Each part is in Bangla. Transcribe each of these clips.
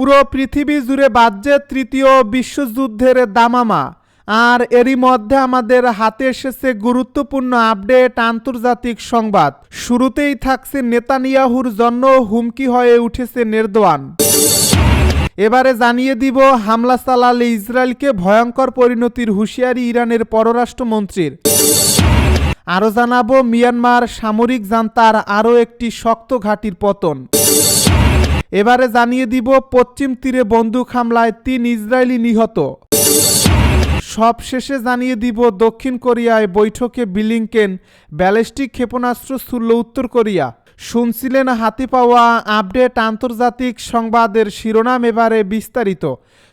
পুরো পৃথিবী জুড়ে বাজছে তৃতীয় বিশ্বযুদ্ধের দামামা। আর এরই মধ্যে আমাদের হাতে এসেছে গুরুত্বপূর্ণ আপডেট আন্তর্জাতিক সংবাদ। শুরুতেই থাকছে নেতানিয়াহুর জন্য হুমকি হয়ে উঠেছে নেরদোয়ান। এবারে জানিয়ে দিব, হামলা চালালে ইসরায়েলকে ভয়ঙ্কর পরিণতির হুঁশিয়ারি ইরানের পররাষ্ট্রমন্ত্রীর। আরও জানাব, মিয়ানমার সামরিক জান্তার আরও একটি শক্ত ঘাঁটির পতন। এবারে জানিয়ে দিব পশ্চিম তীরে বন্দুক হামলায় তিন ইসরায়েলি নিহত। সব শেষে জানিয়ে দিব দক্ষিণ কোরিয়ায় বৈঠকে বিলিংকেন ব্যালিস্টিক ক্ষেপণাস্ত্র ছুড়ল উত্তর কোরিয়া। শুনছিলেন হাতে পাওয়া আপডেট আন্তর্জাতিক সংবাদের শিরোনাম এবারে বিস্তারিত।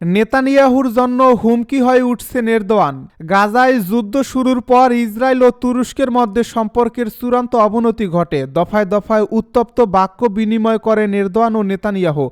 নেতানিয়াহুর জন্য হুমকি হয়ে উঠছে নেরদোয়ান। গাজায় যুদ্ধ শুরুর পর ইসরায়েল ও তুরস্কের মধ্যে সম্পর্কের চূড়ান্ত অবনতি ঘটে। দফায় দফায় উত্তপ্ত বাক্য বিনিময় করে নেরদোয়ান ও নেতানিয়াহু।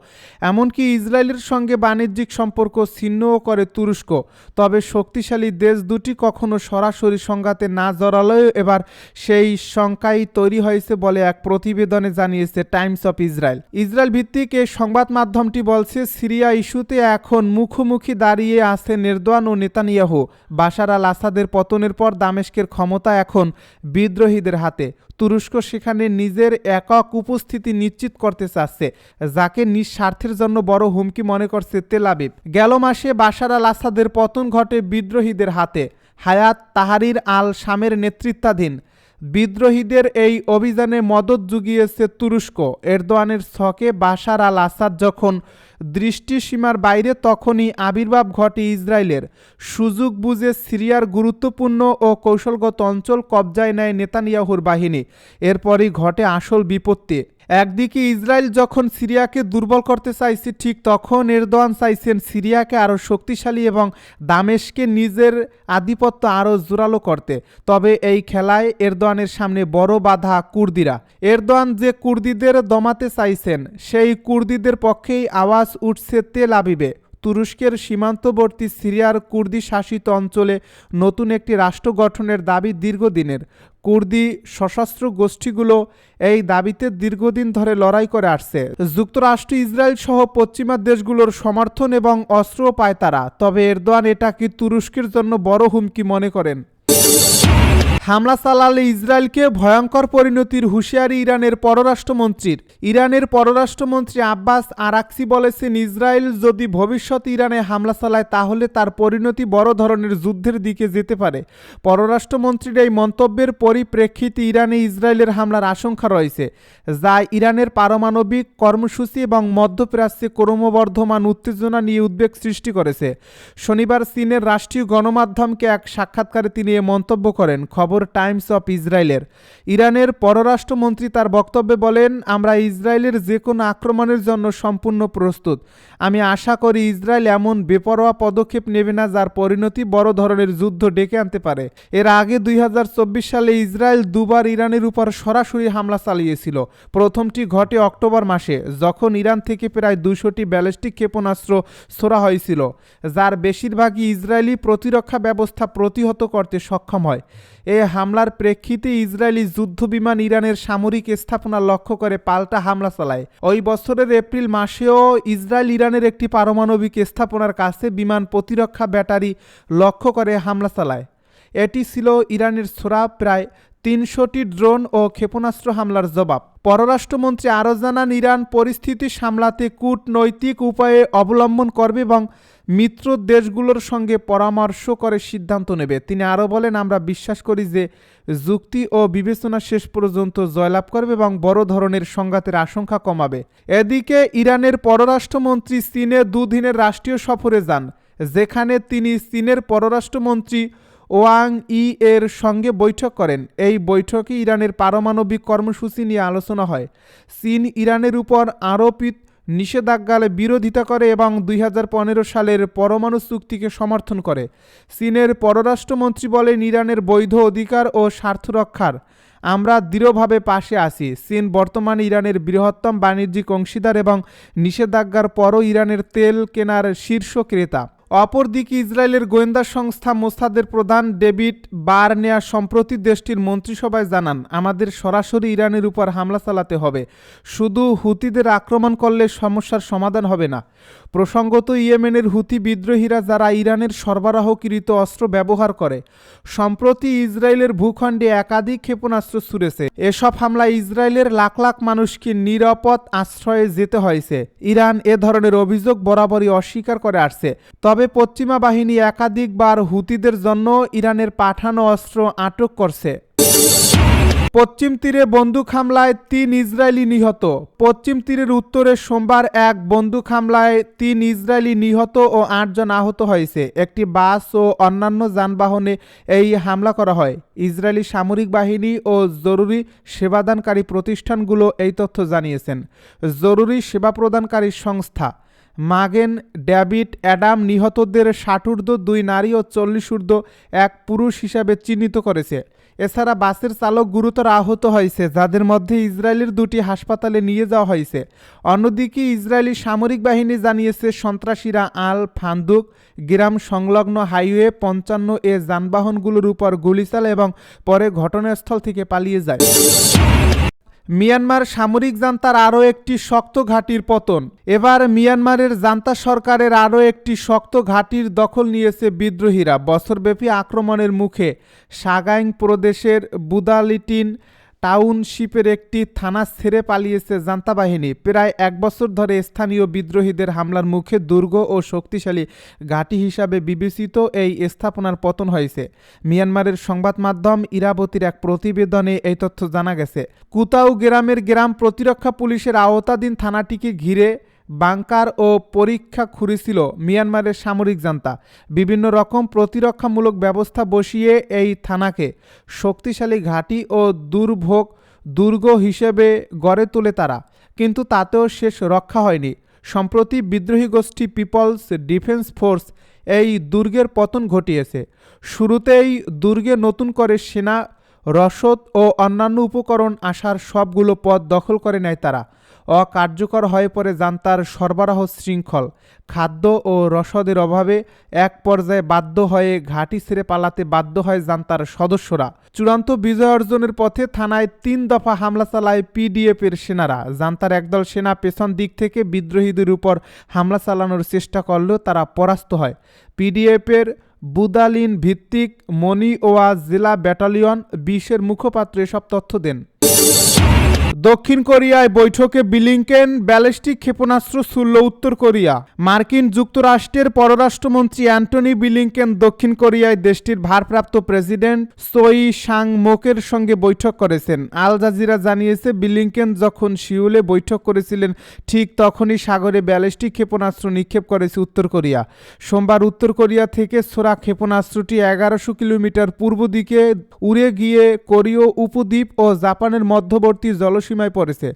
এমনকি ইসরায়েলের সঙ্গে বাণিজ্যিক সম্পর্ক ছিন্নও করে তুরস্ক। তবে শক্তিশালী দেশ দুটি কখনো সরাসরি সংঘাতে না জড়ালেও এবার সেই শঙ্কাই তৈরি হয়েছে বলে এক প্রতিবেদনে জানিয়েছে টাইমস অফ ইসরায়েল। ইসরায়েল ভিত্তিক এই সংবাদ মাধ্যমটি বলছে, সিরিয়া ইস্যুতে এখন মুখোমুখি দাঁড়িয়ে আছে নেরদোয়ান ও নেতানিয়াহু। বাশার আল আসাদের পতনের পর দামেস্কের ক্ষমতা এখন বিদ্রোহীদের হাতে। তুরস্ক সেখানে নিজের একক উপস্থিতি নিশ্চিত করতে চাচ্ছে, যাকে নিঃস্বার্থের জন্য বড় হুমকি মনে করছে তেলাবিব গেল মাসে বাশার আল আসাদের পতন ঘটে বিদ্রোহীদের হাতে। হায়াত তাহারির আল শামের নেতৃত্বাধীন বিদ্রোহীদের এই অভিযানে মদত জুগিয়েছে তুরস্ক। এরদোয়ানের ছকে বাসার আল আসাদ যখন দৃষ্টিসীমার বাইরে, তখনই আবির্ভাব ঘটে ইসরায়েলের। সুযোগ বুঝে সিরিয়ার গুরুত্বপূর্ণ ও কৌশলগত অঞ্চল কবজায় নেয় নেতানিয়াহুর বাহিনী। এরপরই ঘটে আসল বিপত্তি। একদিকে ইসরায়েল যখন সিরিয়াকে দুর্বল করতে চাইছে, ঠিক তখন এরদোয়ান চাইছেন সিরিয়াকে আরও শক্তিশালী এবং দামেশকে নিজের আধিপত্য আরও জোরালো করতে। তবে এই খেলায় এরদোয়ানের সামনে বড় বাধা কুর্দিরা। এরদোয়ান যে কুর্দিদের দমাতে চাইছেন, সেই কুর্দিদের পক্ষেই আওয়াজ উঠছে তেল আবিবে। তুরস্কের সীমান্তবর্তী সিরিয়ার কুর্দি শাসিত অঞ্চলে নতুন একটি রাষ্ট্র গঠনের দাবি দীর্ঘদিনের। কুর্দি সশস্ত্র গোষ্ঠীগুলো এই দাবিতে দীর্ঘদিন ধরে লড়াই করে আসছে। যুক্তরাষ্ট্র, ইসরায়েল সহ পশ্চিমা দেশগুলোর সমর্থন এবং অস্ত্রও পায় তারা। তবে এরদোয়ান এটা কি তুরস্কের জন্য বড় হুমকি মনে করেন? হামলা চালালে ইসরায়েলকে ভয়ঙ্কর পরিণতির হুঁশিয়ারি ইরানের পররাষ্ট্রমন্ত্রীর। ইরানের পররাষ্ট্রমন্ত্রী আব্বাস আরাকসি বলেছেন, ইসরায়েল যদি ভবিষ্যতে ইরানে হামলা চালায়, তাহলে তার পরিণতি বড় ধরনের যুদ্ধের দিকে যেতে পারে। পররাষ্ট্রমন্ত্রীর এই মন্তব্যের পরিপ্রেক্ষিতে ইরানে ইসরায়েলের হামলার আশঙ্কা রয়েছে, যা ইরানের পারমাণবিক কর্মসূচি এবং মধ্যপ্রাচ্যে ক্রমবর্ধমান উত্তেজনা নিয়ে উদ্বেগ সৃষ্টি করেছে। শনিবার চীনের রাষ্ট্রীয় গণমাধ্যমকে এক সাক্ষাৎকারে তিনি এ মন্তব্য করেন। খবর টাইমস অফ ইসরায়েলের। ইরানের পররাষ্ট্রমন্ত্রী তার বক্তব্যে বলেন, আমরা ইসরায়েলের যে কোনো আক্রমণের জন্য সম্পূর্ণ প্রস্তুত। আমি আশা করি ইসরায়েল এমন বেপরোয়া পদক্ষেপ নেবে না যার পরিণতি বড় ধরনের যুদ্ধ ডেকে আনতে পারে। এর আগে দুই হাজার চব্বিশ সালে ইসরায়েল দুবার ইরানের উপর সরাসরি হামলা চালিয়েছিল। প্রথমটি ঘটে অক্টোবর মাসে, যখন ইরান থেকে প্রায় দুশোটি ব্যালিস্টিক ক্ষেপণাস্ত্র ছোড়া হয়েছিল, যার বেশিরভাগই ইসরায়েলি প্রতিরক্ষা ব্যবস্থা প্রতিহত করতে সক্ষম হয়। এ হামলার প্রেক্ষিতে ইসরায়েলি যুদ্ধ বিমান ইরানের সামরিক স্থাপনা লক্ষ্য করে পাল্টা হামলা চালায়। ওই বছরের এপ্রিল মাসেও ইসরায়েল ইরানের একটি পারমাণবিক স্থাপনার কাছে বিমান প্রতিরক্ষা ব্যাটারি লক্ষ্য করে হামলা চালায়। এটি ছিল ইরানের ছোড়া প্রায় তিনশোটি ড্রোন ও ক্ষেপণাস্ত্র হামলার জবাব। পররাষ্ট্রমন্ত্রী আরও জানান, ইরান পরিস্থিতি সামলাতে কূটনৈতিক উপায়ে অবলম্বন করবে এবং মিত্র দেশগুলোর সঙ্গে পরামর্শ করে সিদ্ধান্ত নেবে। তিনি আরও বলেন, আমরা বিশ্বাস করি যে যুক্তি ও বিবেচনা শেষ পর্যন্ত জয়লাভ করবে এবং বড় ধরনের সংঘাতের আশঙ্কা কমাবে। এদিকে ইরানের পররাষ্ট্রমন্ত্রী চীনে দুদিনের রাষ্ট্রীয় সফরে যান, যেখানে তিনি চীনের পররাষ্ট্রমন্ত্রী ওয়াং ই এর সঙ্গে বৈঠক করেন। এই বৈঠকে ইরানের পারমাণবিক কর্মসূচি নিয়ে আলোচনা হয়। চীন ইরানের উপর আরোপিত নিষেধাজ্ঞার বিরোধিতা করে এবং দুই হাজার পনেরো সালের পরমাণু চুক্তিকে সমর্থন করে। চীনের পররাষ্ট্রমন্ত্রী বলেন, ইরানের বৈধ অধিকার ও স্বার্থ রক্ষার আমরা দৃঢ়ভাবে পাশে আছি। চীন বর্তমানে ইরানের বৃহত্তম বাণিজ্যিক অংশীদার এবং নিষেধাজ্ঞার পরও ইরানের তেল কেনার শীর্ষ ক্রেতা। অপরদিকে ইসরায়েলের গোয়েন্দা সংস্থা মোসাদের প্রধান ডেভিড বার্নেয়া সম্প্রতি দেশটির মন্ত্রিসভায় জানান, আমাদের সরাসরি ইরানের উপর হামলা চালাতে হবে। শুধু হুতিদের আক্রমণ করলে সমস্যার সমাধান হবে না। প্রসঙ্গত, ইয়েমেনের হুতি বিদ্রোহীরা যারা ইরানের সরবরাহকৃত অস্ত্র ব্যবহার করে, সম্প্রতি ইসরায়েলের ভূখণ্ডে একাধিক ক্ষেপণাস্ত্র ছুড়েছে। এসব হামলায় ইসরায়েলের লাখ লাখ মানুষকে নিরাপদ আশ্রয়ে যেতে হয়েছে। ইরান এ ধরনের অভিযোগ বরাবরই অস্বীকার করে আসছে। তবে পশ্চিমা বাহিনী একাধিকবার হুতিদের জন্য ইরানের পাঠানো অস্ত্র আটক করছে। পশ্চিম তীরে বন্দুক হামলায় তিন ইসরায়েলি নিহত। পশ্চিম তীরের উত্তরে সোমবার এক বন্দুক হামলায় তিন ইসরায়েলি নিহত ও আটজন আহত হয়েছে। একটি বাস ও অন্যান্য যানবাহনে এই হামলা করা হয়। ইসরায়েলি সামরিক বাহিনী ও জরুরি সেবাদানকারী প্রতিষ্ঠানগুলো এই তথ্য জানিয়েছেন। জরুরি সেবা প্রদানকারী সংস্থা মাগেন, ড্যাভিড, অ্যাডাম নিহতদের ষাটূর্ধ্ব দুই নারী ও চল্লিশ ঊর্ধ্ব এক পুরুষ হিসাবে চিহ্নিত করেছে। এছাড়া বাসের চালক গুরুতর আহত হয়েছে, যাদের মধ্যে ইসরায়েলের দুটি হাসপাতালে নিয়ে যাওয়া হয়েছে। অন্যদিকে ইসরায়েলি সামরিক বাহিনী জানিয়েছে, সন্ত্রাসীরা আল ফান্দুক, গ্রাম সংলগ্ন হাইওয়ে পঞ্চান্ন এ যানবাহনগুলোর উপর গুলি চালায় এবং পরে ঘটনাস্থল থেকে পালিয়ে যায়। মিয়ানমার সামরিক জান্তার আরও একটি শক্ত ঘাঁটির পতন। এবার মিয়ানমারের জান্তা সরকারের আরও একটি শক্ত ঘাঁটির দখল নিয়েছে বিদ্রোহীরা। বছরব্যাপী আক্রমণের মুখে সাগাইং প্রদেশের বুদালিটিন টাউনশিপের একটি থানা ছেড়ে পালিয়েছে জান্তা বাহিনী। প্রায় এক বছর ধরে স্থানীয় বিদ্রোহীদের হামলার মুখে দুর্গ ও শক্তিশালী ঘাঁটি হিসাবে বিবেচিত এই স্থাপনার পতন হয়েছে। মিয়ানমারের সংবাদ মাধ্যম ইরাবতীর এক প্রতিবেদনে এই তথ্য জানা গেছে। কুতাউ গ্রামের গ্রাম প্রতিরক্ষা পুলিশের আওতাধীন থানাটিকে ঘিরে বাংকার ও পরীক্ষা খুঁড়েছিল মিয়ানমারের সামরিক জান্তা। বিভিন্ন রকম প্রতিরক্ষামূলক ব্যবস্থা বসিয়ে এই থানাকে শক্তিশালী ঘাঁটি ও দুর্ভোগ দুর্গ হিসেবে গড়ে তোলে তারা, কিন্তু তাতেও শেষ রক্ষা হয়নি। সম্প্রতি বিদ্রোহী গোষ্ঠী পিপলস ডিফেন্স ফোর্স এই দুর্গের পতন ঘটিয়েছে। শুরুতেই দুর্গে নতুন করে সেনা, রসদ ও অন্যান্য উপকরণ আসার সবগুলো পথ দখল করে নেয় তারা। অকার্যকর হয়ে পড়ে জান্তার সরবরাহ শৃঙ্খল। খাদ্য ও রসদের অভাবে এক পর্যায়ে বাধ্য হয়ে ঘাঁটি ছেড়ে পালাতে বাধ্য হয় জান্তার সদস্যরা। চূড়ান্ত বিজয় অর্জনের পথে থানায় তিন দফা হামলা চালায় পিডিএফের সেনারা। জান্তার একদল সেনা পেছন দিক থেকে বিদ্রোহীদের উপর হামলা চালানোর চেষ্টা করলেও তারা পরাস্ত হয়। পিডিএফের বুদালিন ভিত্তিক মনিওয়া জেলা ব্যাটালিয়ন বিশের মুখপাত্র এসব তথ্য দেন। দক্ষিণ কোরিয়ায় বৈঠকে বিলিংকেন, ব্যালিস্টিক ক্ষেপণাস্ত্র ছুড়ল উত্তর কোরিয়া। মার্কিন যুক্তরাষ্ট্রের পররাষ্ট্রমন্ত্রী অ্যান্টনি বিলিংকেন দক্ষিণ কোরিয়ায় দেশটির ভারপ্রাপ্ত প্রেসিডেন্ট সোই সাং মোকের সঙ্গে বৈঠক করেছেন। আল জাজিরা জানিয়েছে, বিলিংকেন যখন সিউলে বৈঠক করেছিলেন, ঠিক তখনই সাগরে ব্যালিস্টিক ক্ষেপণাস্ত্র নিক্ষেপ করেছে উত্তর কোরিয়া। সোমবার উত্তর কোরিয়া থেকে ছোড়া ক্ষেপণাস্ত্রটি এগারোশো কিলোমিটার পূর্ব দিকে উড়ে গিয়ে কোরীয় উপদ্বীপ ও জাপানের মধ্যবর্তী জলসীমায় পড়েছে।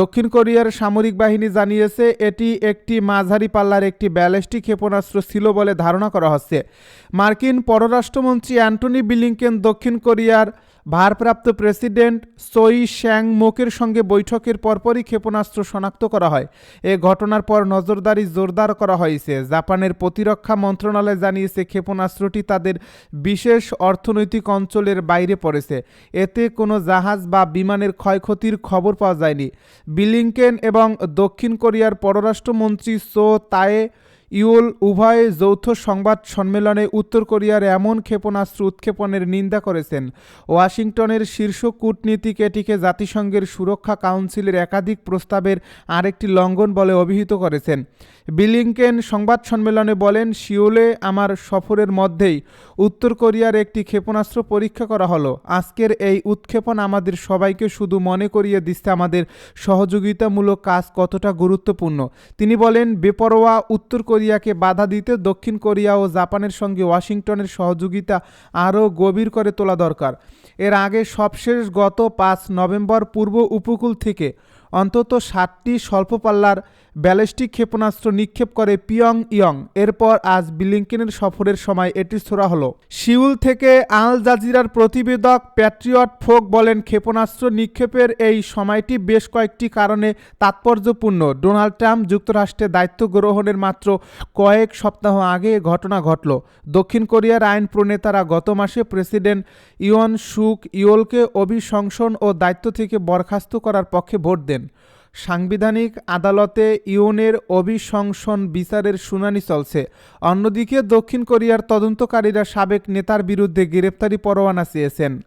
দক্ষিণ কোরিয়ার সামরিক বাহিনী জানিয়েছে, এটি একটি মাঝারি পাল্লার একটি ব্যালিস্টিক ক্ষেপণাস্ত্র ছিল বলে ধারণা করা হচ্ছে। মার্কিন পররাষ্ট্রমন্ত্রী অ্যান্টনি বিলিংকেন দক্ষিণ কোরিয়ার ভারপ্রাপ্ত প্রেসিডেন্ট সই শ্যাং মোকের সঙ্গে বৈঠকের পরপরই ক্ষেপণাস্ত্র শনাক্ত করা হয়। এ ঘটনার পর নজরদারি জোরদার করা হয়েছে। জাপানের প্রতিরক্ষা মন্ত্রণালয় জানিয়েছে, ক্ষেপণাস্ত্রটি তাদের বিশেষ অর্থনৈতিক অঞ্চলের বাইরে পড়েছে। এতে কোনো জাহাজ বা বিমানের ক্ষয়ক্ষতির খবর পাওয়া যায়নি। বিলিংকেন এবং দক্ষিণ কোরিয়ার পররাষ্ট্রমন্ত্রী সো তায়ে ইউল উভয় যৌথ সংবাদ সম্মেলনে উত্তর কোরিয়ার এমন ক্ষেপণাস্ত্র উৎক্ষেপণের নিন্দা করেছেন। ওয়াশিংটনের শীর্ষ কূটনীতিক এটিকে জাতিসংঘের সুরক্ষা কাউন্সিলের একাধিক প্রস্তাবের আরেকটি লঙ্ঘন বলে অভিহিত করেছেন। বিলিংকেন সংবাদ সম্মেলনে বলেন সিওলে আমার সফরের মধ্যেই উত্তর কোরিয়ার একটি ক্ষেপণাস্ত্র পরীক্ষা করা হলো। আজকের এই উৎক্ষেপণ আমাদের সবাইকে শুধু মনে করিয়ে দিচ্ছে আমাদের সহযোগিতামূলক কাজ কতটা গুরুত্বপূর্ণ। তিনি বলেন, বেপরোয়া উত্তর কোরিয়াকে বাধা দিতে দক্ষিণ কোরিয়া ও জাপানের সঙ্গে ওয়াশিংটনের সহযোগিতা আরও গভীর করে তোলা দরকার। এর আগে সবশেষ গত পাঁচ নভেম্বর পূর্ব উপকূল থেকে অন্তত সাতটি স্বল্প পাল্লার ব্যালিস্টিক ক্ষেপণাস্ত্র নিক্ষেপ করে পিয়ং ইয়ং এরপর আজ ব্লিংকেনের সফরের সময় এটি ছোড়া হলো। সিউল থেকে আল জাজিরার প্রতিবেদক প্যাট্রিয়ট ফোক বলেন, ক্ষেপণাস্ত্র নিক্ষেপের এই সময়টি বেশ কয়েকটি কারণে তাৎপর্যপূর্ণ। ডোনাল্ড ট্রাম্প যুক্তরাষ্ট্রে দায়িত্ব গ্রহণের মাত্র কয়েক সপ্তাহ আগে ঘটনা ঘটল। দক্ষিণ কোরিয়ার আইন প্রণেতারা গত মাসে প্রেসিডেন্ট ইয়ন সুক ইয়োলকে অভিশংসন ও দায়িত্ব থেকে বরখাস্ত করার পক্ষে ভোট দেন। সাংবিধানিক আদালতে ইউনের অভিশংসন বিচারের শুনানি চলছে। অন্যদিকে দক্ষিণ কোরিয়ার তদন্তকারীরা সাবেক নেতার বিরুদ্ধে গ্রেপ্তারি পরোয়ানা চেয়েছেন।